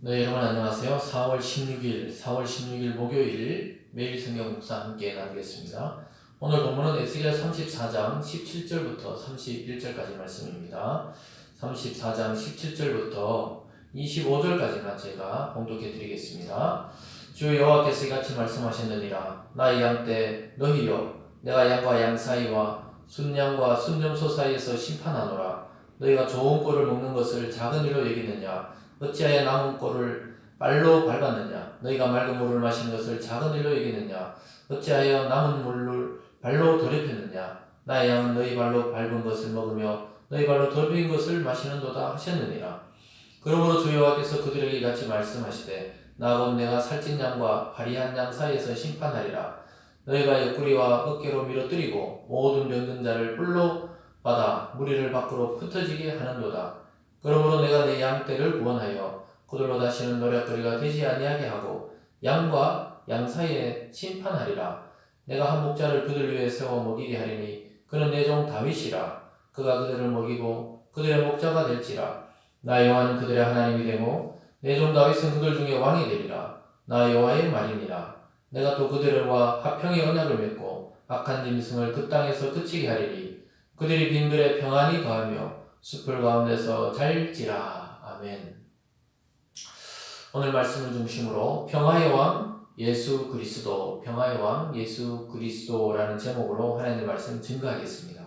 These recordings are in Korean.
네, 여러분 안녕하세요. 4월 16일, 4월 16일 목요일 매일 성경 묵상 함께 나누겠습니다. 오늘 본문은 에스겔 34장 17절부터 31절까지 말씀입니다. 34장 17절부터 25절까지만 제가 봉독해 드리겠습니다. 주 여호와께서 이같이 말씀하셨느니라 나의 양때 너희여 내가 양과 양 사이와 순양과 순점소 사이에서 심판하노라 너희가 좋은 꼴을 먹는 것을 작은 일로 여기느냐 어찌하여 남은 꼴을 빨로 밟았느냐? 너희가 맑은 물을 마시는 것을 작은 일로 여기느냐? 어찌하여 남은 물을 발로 더럽혔느냐? 나의 양은 너희 발로 밟은 것을 먹으며 너희 발로 더럽힌 것을 마시는도다 하셨느니라. 그러므로 주 여호와께서 그들에게 같이 말씀하시되 나곧 내가 살찐 양과 파리한 양 사이에서 심판하리라. 너희가 옆구리와 어깨로 밀어뜨리고 모든 병든 자를 뿔로 받아 무리를 밖으로 흩어지게 하는도다 그러므로 내가 내 양 떼를 구원하여 그들로 다시는 노략거리가 되지 아니하게 하고 양과 양 사이에 심판하리라. 내가 한 목자를 그들 위에 세워 먹이게 하리니 그는 내 종 다윗이라. 그가 그들을 먹이고 그들의 목자가 될지라. 나 여호와는 그들의 하나님이 되고 내 종 다윗은 그들 중에 왕이 되리라. 나 여호와의 말이니라. 내가 또 그들과 화평의 언약을 맺고 악한 짐승을 그 땅에서 그치게 하리니 그들이 빈들에 평안히 거하며 숲을 가운데서 잘지라. 아멘. 오늘 말씀을 중심으로 평화의 왕 예수 그리스도, 평화의 왕 예수 그리스도라는 제목으로 하나님의 말씀 증거하겠습니다.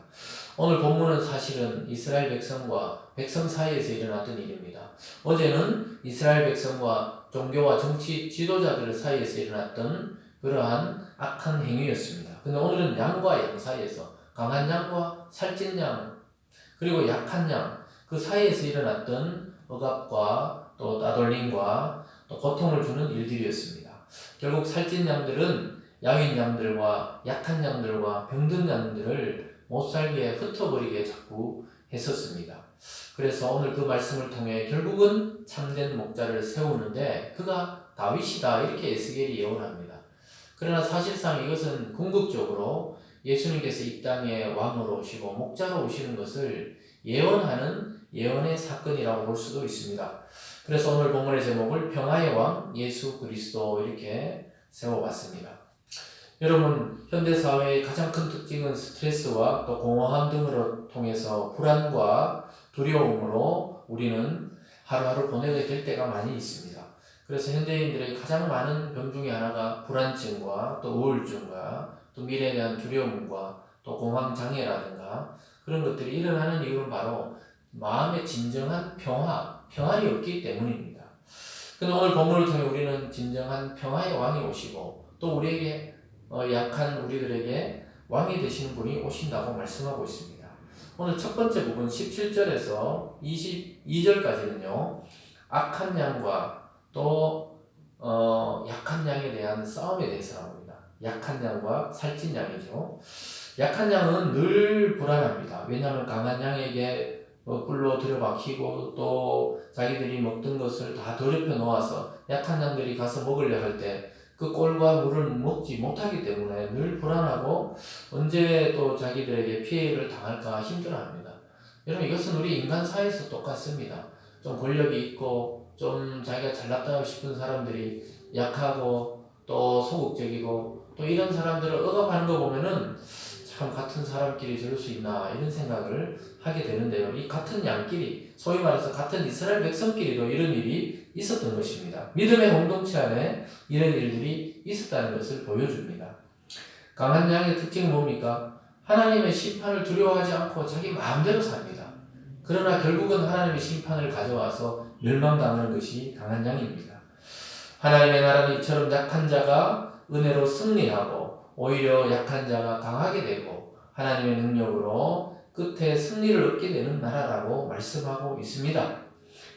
오늘 본문은 사실은 이스라엘 백성과 백성 사이에서 일어났던 일입니다. 어제는 이스라엘 백성과 종교와 정치 지도자들 사이에서 일어났던 그러한 악한 행위였습니다. 근데 오늘은 양과 양 사이에서 강한 양과 살찐 양 그리고 약한 양 그 사이에서 일어났던 억압과 또 따돌림과 또 고통을 주는 일들이었습니다. 결국 살찐 양들은 야윈 양들과 약한 양들과 병든 양들을 못 살게 흩어버리게 자꾸 했었습니다. 그래서 오늘 그 말씀을 통해 결국은 참된 목자를 세우는데 그가 다윗이다 이렇게 에스겔이 예언합니다. 그러나 사실상 이것은 궁극적으로 예수님께서 이 땅에 왕으로 오시고 목자로 오시는 것을 예언하는 예언의 사건이라고 볼 수도 있습니다. 그래서 오늘 본문의 제목을 평화의 왕 예수 그리스도 이렇게 세워봤습니다. 여러분 현대 사회의 가장 큰 특징은 스트레스와 또 공허함 등으로 통해서 불안과 두려움으로 우리는 하루하루 보내게 될 때가 많이 있습니다. 그래서 현대인들의 가장 많은 병 중에 하나가 불안증과 또 우울증과 또 미래에 대한 두려움과 또 공황 장애라든가 그런 것들이 일어나는 이유는 바로 마음의 진정한 평화, 평안이 없기 때문입니다. 근데 오늘 본문을 통해 우리는 진정한 평화의 왕이 오시고 또 우리에게 어, 약한 우리들에게 왕이 되시는 분이 오신다고 말씀하고 있습니다. 오늘 첫 번째 부분 17절에서 22절까지는요. 악한 양과 또 어, 약한 양에 대한 싸움에 대해서 나옵니다. 약한 양과 살찐 양이죠. 약한 양은 늘 불안합니다. 왜냐하면 강한 양에게 어, 뿔로 들여박히고 또 자기들이 먹던 것을 다 더럽혀 놓아서 약한 양들이 가서 먹으려 할 때 그 꼴과 물을 먹지 못하기 때문에 늘 불안하고 언제 또 자기들에게 피해를 당할까 힘들어합니다. 여러분 이것은 우리 인간 사회에서 똑같습니다. 좀 권력이 있고 좀 자기가 잘났다 싶은 사람들이 약하고 또 소극적이고 또 이런 사람들을 억압하는 거 보면은 참 같은 사람끼리 저럴 수 있나 이런 생각을 하게 되는데요. 이 같은 양끼리 소위 말해서 같은 이스라엘 백성끼리도 이런 일이 있었던 것입니다. 믿음의 공동체 안에 이런 일들이 있었다는 것을 보여줍니다. 강한 양의 특징은 뭡니까? 하나님의 심판을 두려워하지 않고 자기 마음대로 삽니다. 그러나 결국은 하나님의 심판을 가져와서 멸망당하는 것이 강한 양입니다. 하나님의 나라는 이처럼 약한 자가 은혜로 승리하고 오히려 약한 자가 강하게 되고 하나님의 능력으로 끝에 승리를 얻게 되는 나라라고 말씀하고 있습니다.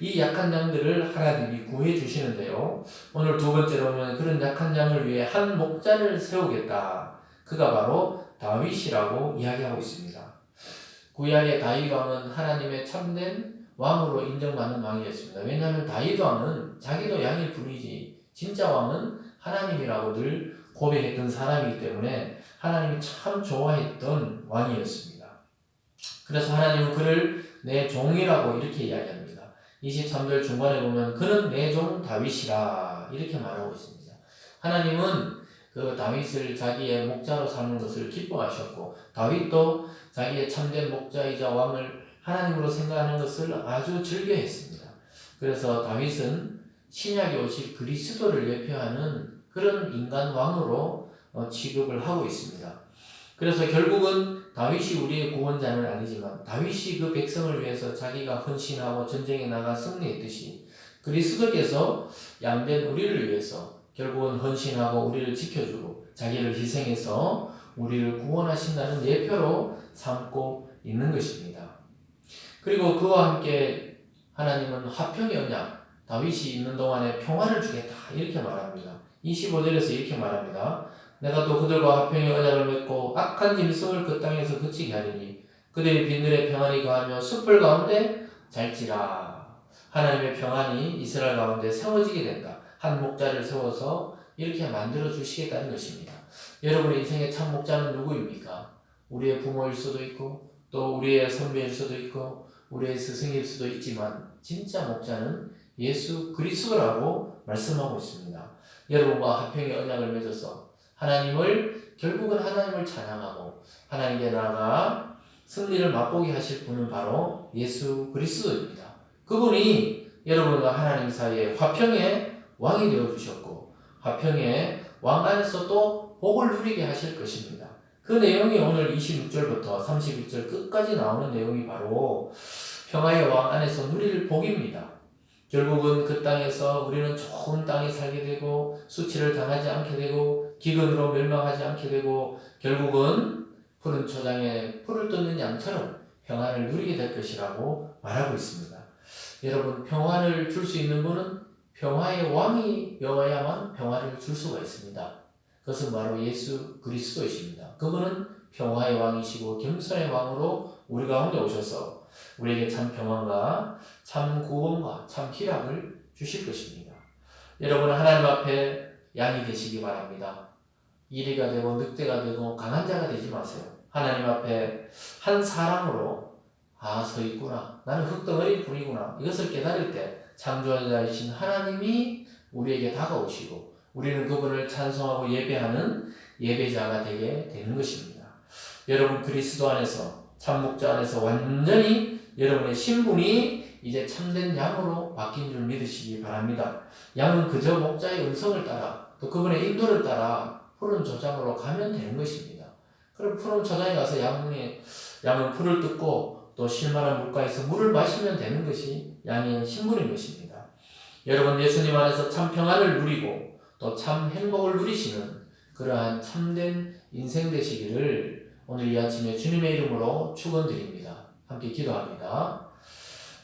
이 약한 양들을 하나님이 구해 주시는데요. 오늘 두 번째로 보면 그런 약한 양을 위해 한 목자를 세우겠다. 그가 바로 다윗이라고 이야기하고 있습니다. 구약의 다윗 왕은 하나님의 참된 왕으로 인정받는 왕이었습니다. 왜냐하면 다윗 왕은 자기도 양일 뿐이지 진짜 왕은 하나님이라고 늘 고백했던 사람이기 때문에 하나님이 참 좋아했던 왕이었습니다. 그래서 하나님은 그를 내 종이라고 이렇게 이야기합니다. 23절 중간에 보면 그는 내 종 다윗이라 이렇게 말하고 있습니다. 하나님은 그 다윗을 자기의 목자로 삼는 것을 기뻐하셨고 다윗도 자기의 참된 목자이자 왕을 하나님으로 생각하는 것을 아주 즐겨했습니다. 그래서 다윗은 신약에 오실 그리스도를 예표하는 그런 인간 왕으로 어, 취급을 하고 있습니다. 그래서 결국은 다윗이 우리의 구원자는 아니지만 다윗이 그 백성을 위해서 자기가 헌신하고 전쟁에 나가 승리했듯이 그리스도께서 양된 우리를 위해서 결국은 헌신하고 우리를 지켜주고 자기를 희생해서 우리를 구원하신다는 예표로 삼고 있는 것입니다. 그리고 그와 함께 하나님은 화평의 언약, 다윗이 있는 동안에 평화를 주겠다 이렇게 말합니다. 25절에서 이렇게 말합니다. 내가 또 그들과 화평의 언약을 맺고 악한 짐승을 그 땅에서 그치게 하리니 그들이 빈들에 평안이 거하며 숲을 가운데 잘지라 하나님의 평안이 이스라엘 가운데 세워지게 된다. 한 목자를 세워서 이렇게 만들어 주시겠다는 것입니다. 여러분의 인생의 참 목자는 누구입니까? 우리의 부모일 수도 있고 또 우리의 선배일 수도 있고 우리의 스승일 수도 있지만 진짜 목자는 예수 그리스도라고 말씀하고 있습니다. 여러분과 화평의 언약을 맺어서 하나님을 결국은 하나님을 찬양하고 하나님께 나아가 승리를 맛보게 하실 분은 바로 예수 그리스도입니다. 그분이 여러분과 하나님 사이에 화평의 왕이 되어 주셨고 화평의 왕 안에서 또 복을 누리게 하실 것입니다. 그 내용이 오늘 26절부터 31절 끝까지 나오는 내용이 바로 평화의 왕 안에서 누릴 복입니다. 결국은 그 땅에서 우리는 좋은 땅에 살게 되고 수치를 당하지 않게 되고 기근으로 멸망하지 않게 되고 결국은 푸른 초장에 풀을 뜯는 양처럼 평안을 누리게 될 것이라고 말하고 있습니다. 여러분 평안을 줄수 있는 분은 평화의 왕이 여야만 평화를 줄 수가 있습니다. 그것은 바로 예수 그리스도이십니다. 그분은 평화의 왕이시고 겸손의 왕으로 우리 가운데 오셔서 우리에게 참 평안과 참 구원과 참 희락을 주실 것입니다. 여러분 하나님 앞에 양이 되시기 바랍니다. 이리가 되고 늑대가 되고 강한 자가 되지 마세요. 하나님 앞에 한 사람으로 아 서 있구나. 나는 흙덩어리 뿐이구나. 이것을 깨달을 때 창조자이신 하나님이 우리에게 다가오시고 우리는 그분을 찬송하고 예배하는 예배자가 되게 되는 것입니다. 여러분 그리스도 안에서 참목자 안에서 완전히 여러분의 신분이 이제 참된 양으로 바뀐 줄 믿으시기 바랍니다. 양은 그저 목자의 음성을 따라 또 그분의 인도를 따라 푸른 조장으로 가면 되는 것입니다. 그럼 푸른 조장에 가서 양의 양은 풀을 뜯고 또 쉴만한 물가에서 물을 마시면 되는 것이 양의 신분인 것입니다. 여러분 예수님 안에서 참 평안을 누리고 또 참 행복을 누리시는 그러한 참된 인생 되시기를 오늘 이 아침에 주님의 이름으로 축원드립니다. 함께 기도합니다.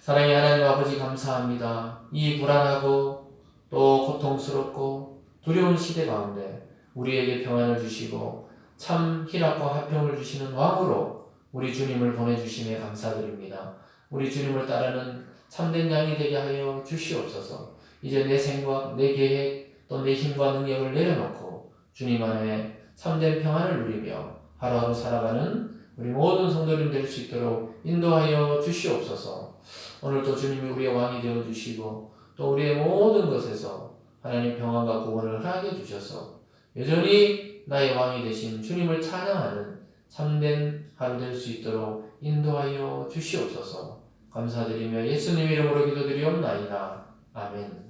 사랑의 하나님 아버지 감사합니다. 이 불안하고 또 고통스럽고 두려운 시대 가운데 우리에게 평안을 주시고 참 희락과 화평을 주시는 왕으로 우리 주님을 보내주심에 감사드립니다. 우리 주님을 따르는 참된 양이 되게 하여 주시옵소서. 이제 내 생각, 내 계획, 또 내 힘과 능력을 내려놓고 주님 안에 참된 평안을 누리며 하루하루 살아가는 우리 모든 성도님 될 수 있도록 인도하여 주시옵소서. 오늘도 주님이 우리의 왕이 되어 주시고 또 우리의 모든 것에서 하나님 평안과 구원을 허락해 주셔서 여전히 나의 왕이 되신 주님을 찬양하는 참된 하루 될 수 있도록 인도하여 주시옵소서. 감사드리며 예수님 이름으로 기도드리옵나이다. 아멘.